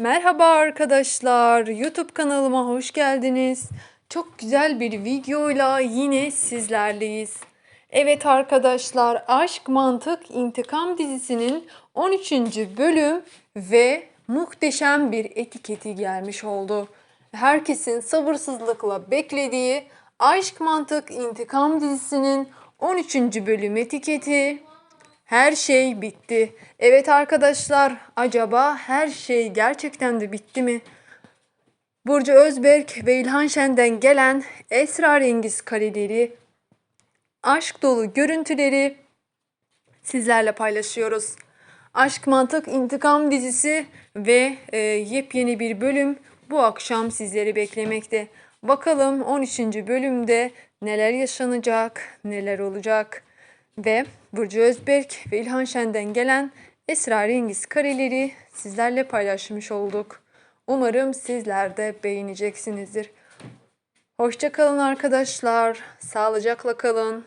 Merhaba arkadaşlar. YouTube kanalıma hoş geldiniz. Çok güzel bir videoyla yine sizlerleyiz. Evet arkadaşlar, Aşk Mantık İntikam dizisinin 13. bölüm ve muhteşem bir etiketi gelmiş oldu. Herkesin sabırsızlıkla beklediği Aşk Mantık İntikam dizisinin 13. bölüm etiketi her şey bitti. Evet arkadaşlar, acaba her şey gerçekten de bitti mi? Burcu Özberk ve İlhan Şen'den gelen esrarengiz kareleri, aşk dolu görüntüleri sizlerle paylaşıyoruz. Aşk Mantık İntikam dizisi ve e, yepyeni bir bölüm bu akşam sizleri beklemekte. Bakalım 13. bölümde neler yaşanacak, neler olacak ve Burcu Özberk ve İlhan Şen'den gelen esrarengiz kareleri sizlerle paylaşmış olduk. Umarım sizler de beğeneceksinizdir. Hoşça kalın arkadaşlar. Sağlıcakla kalın.